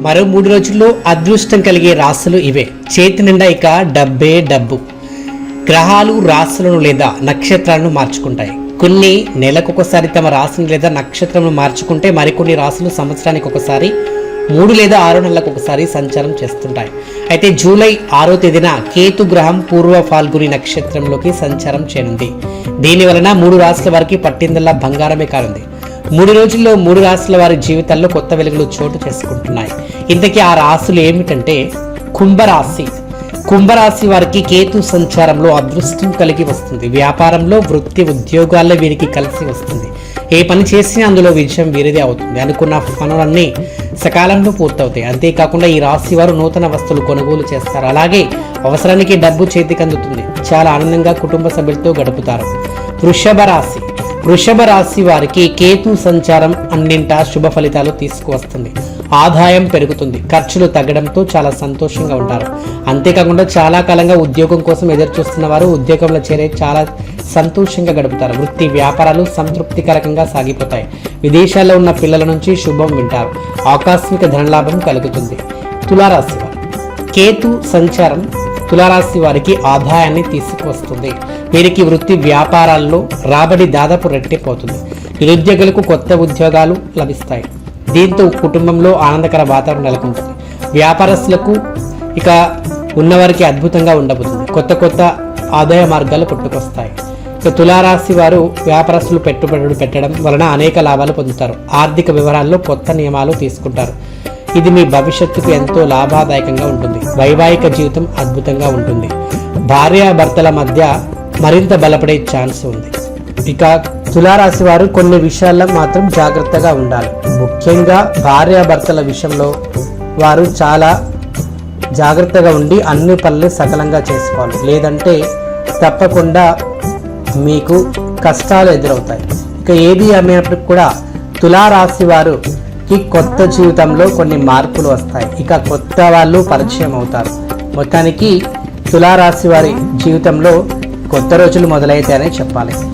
మరో మూడు రోజుల్లో అదృష్టం కలిగే రాశులు ఇవే. చేతి నిండా ఇక డబ్బే డబ్బు. గ్రహాలు రాశులను లేదా నక్షత్రాలను మార్చుకుంటాయి. కొన్ని నెలకొకసారి తమ రాశిని లేదా నక్షత్రమును మార్చుకుంటే మరికొన్ని రాశులు సంవత్సరానికి ఒకసారి మూడు లేదా ఆరు నెలలకు ఒకసారి సంచారం చేస్తుంటాయి. అయితే జూలై ఆరో తేదీన కేతు గ్రహం పూర్వ ఫాల్గుని నక్షత్రంలోకి సంచారం చేయనుంది. దీని వలన మూడు రాశుల వారికి పట్టిందల్లా బంగారమే కానుంది. మూడు రోజుల్లో మూడు రాశుల వారి జీవితాల్లో కొత్త వెలుగులు చోటు చేసుకుంటున్నాయి. ఇంతకీ ఆ రాశులు ఏమిటంటే కుంభరాశి. కుంభరాశి వారికి కేతు సంచారంలో అదృష్టం కలిగి వస్తుంది. వ్యాపారంలో వృత్తి ఉద్యోగాల్లో వీరికి కలిసి వస్తుంది. ఏ పని చేసినా అందులో విజయం వీరిదే అవుతుంది. అనుకున్న పనులన్నీ సకాలంలో పూర్తవుతాయి. అంతేకాకుండా ఈ రాశి వారు నూతన వస్తువులు కొనుగోలు చేస్తారు. అలాగే అవసరానికి డబ్బు చేతికి అందుతుంది. చాలా ఆనందంగా కుటుంబ సభ్యులతో గడుపుతారు. వృషభ రాశి. వృషభ రాశి వారికి కేతు సంచారం అన్నింటా శుభ ఫలితాలు తీసుకువస్తుంది. ఆదాయం పెరుగుతుంది. ఖర్చులు తగ్గడంతో చాలా సంతోషంగా ఉంటారు. అంతేకాకుండా చాలా కాలంగా ఉద్యోగం కోసం ఎదురు చూస్తున్న వారు ఉద్యోగంలో చేరే చాలా సంతోషంగా గడుపుతారు. వృత్తి వ్యాపారాలు సంతృప్తికరకంగా సాగిపోతాయి. విదేశాల్లో ఉన్న పిల్లల నుంచి శుభం వింటారు. ఆకస్మిక ధనలాభం కలుగుతుంది. తులారాశి కేతు సంచారం తులారాశి వారికి ఆదాయాన్ని తీసుకువస్తుంది. వీరికి వృత్తి వ్యాపారాల్లో రాబడి దాదాపు రెట్టిపోతుంది. నిరుద్యోగులకు కొత్త ఉద్యోగాలు లభిస్తాయి. దీంతో కుటుంబంలో ఆనందకర వాతావరణం నెలకొంటుంది. వ్యాపారస్తులకు ఇక ఉన్నవారికి అద్భుతంగా ఉండబోతుంది. కొత్త కొత్త ఆదాయ మార్గాలు పుట్టుకొస్తాయి. ఇక తులారాశి వారు వ్యాపారస్తులు పెట్టుబడులు పెట్టడం వలన అనేక లాభాలు పొందుతారు. ఆర్థిక వివరాల్లో కొత్త నియమాలు తీసుకుంటారు. ఇది మీ భవిష్యత్తుకు ఎంతో లాభదాయకంగా ఉంటుంది. వైవాహిక జీవితం అద్భుతంగా ఉంటుంది. భార్యాభర్తల మధ్య మరింత బలపడే ఛాన్స్ ఉంది. ఇక తులారాశి వారు కొన్ని విషయాల్లో మాత్రం జాగ్రత్తగా ఉండాలి. ముఖ్యంగా భార్యాభర్తల విషయంలో వారు చాలా జాగ్రత్తగా ఉండి అన్ని పనులు సకలంగా చేసుకోవాలి. లేదంటే తప్పకుండా మీకు కష్టాలు ఎదురవుతాయి. ఇక ఏది అమ్మినప్పటికి కూడా తులారాశి ఈ కొత్త జీవితంలో కొన్ని మార్పులు వస్తాయి. ఇక కొత్త వాళ్ళు పరిచయం అవుతారు. మొత్తానికి తులారాశి వారి జీవితంలో కొత్త రోజులు మొదలైతాయనే చెప్పాలి.